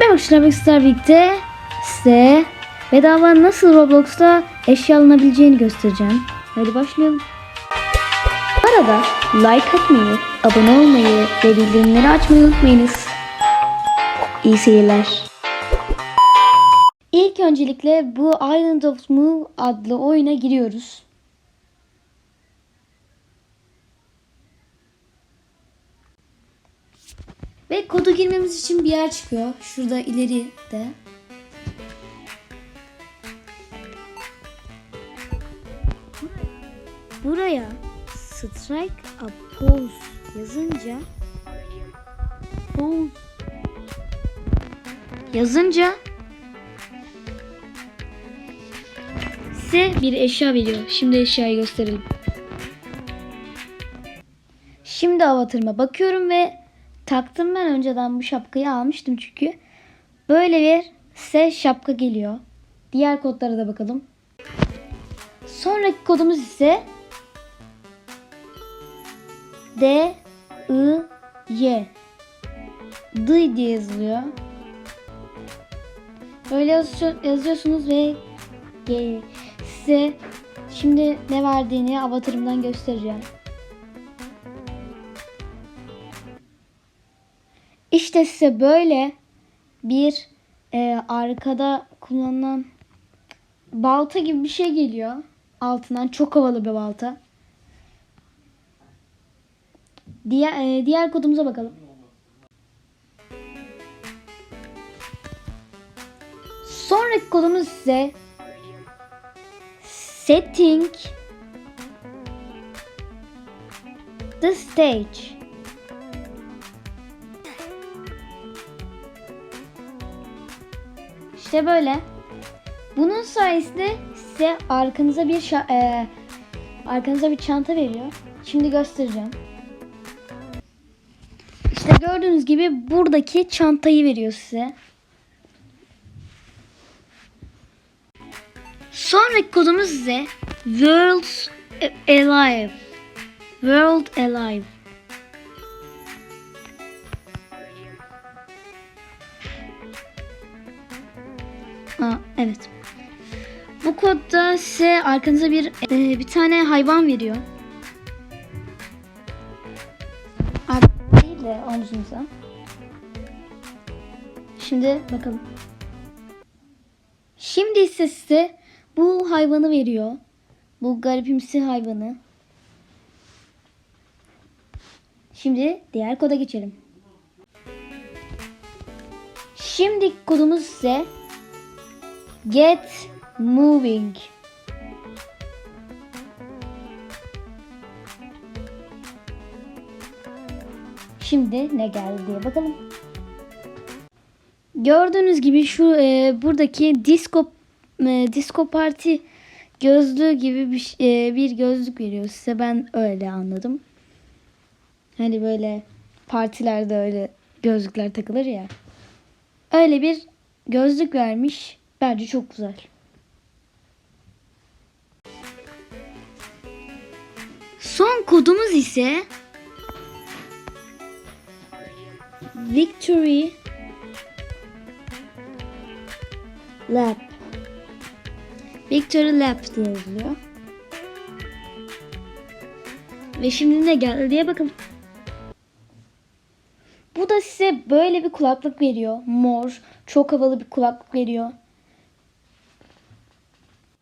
Ben Hoşçakalın sizler birlikte size bedava nasıl Roblox'ta eşya alınabileceğini göstereceğim. Hadi başlayalım. Bu arada like atmayı, abone olmayı ve bildirimleri açmayı unutmayınız. İyi seyirler. İlk öncelikle bu Island of Move adlı oyuna giriyoruz. Ve kodu girmemiz için bir yer çıkıyor. Şurada ileride. Buraya strike a pose yazınca pose yazınca size bir eşya veriyor. Şimdi eşyayı gösterelim. Şimdi avatarıma bakıyorum ve taktım ben önceden bu şapkayı almıştım çünkü. Böyle bir size şapka geliyor. Diğer kodlara da bakalım. Sonraki kodumuz ise D I Y D diye yazılıyor. Böyle yazıyor- yazıyorsunuz ve size şimdi ne verdiğini avatarımdan göstereceğim. İşte size böyle bir e, arkada kullanılan balta gibi bir şey geliyor. Altından çok havalı bir balta. Diğer e, diğer kodumuza bakalım. Sonraki kodumuz ise setting the stage. İşte böyle. Bunun sayesinde size arkanıza bir e, arkanıza bir çanta veriyor. Şimdi göstereceğim. İşte gördüğünüz gibi buradaki çantayı veriyor size. Sonraki kodumuz ise World Alive. World Alive. Aa, evet. Bu kodda size arkanıza bir e, bir tane hayvan veriyor. Ar- değil de omzunuza. Şimdi bakalım. Şimdi ise size bu hayvanı veriyor. Bu garipimsi hayvanı. Şimdi diğer koda geçelim. Şimdi kodumuz ise Get moving. Şimdi ne geldi diye bakalım. Gördüğünüz gibi şu e, buradaki disco e, disco parti gözlüğü gibi bir, e, bir gözlük veriyor size. Ben öyle anladım. Hani böyle partilerde öyle gözlükler takılır ya. Öyle bir gözlük vermiş. Bence çok güzel. Son kodumuz ise Victory Lab. Victory Lab diye yazılıyor. Ve şimdi ne geldi diye bakın. Bu da size böyle bir kulaklık veriyor. Mor. Çok havalı bir kulaklık veriyor.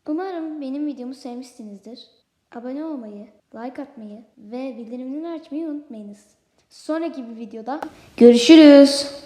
Umarım benim videomu sevmişsinizdir. Abone olmayı, like atmayı ve bildirimleri açmayı unutmayınız. Sonraki bir videoda görüşürüz.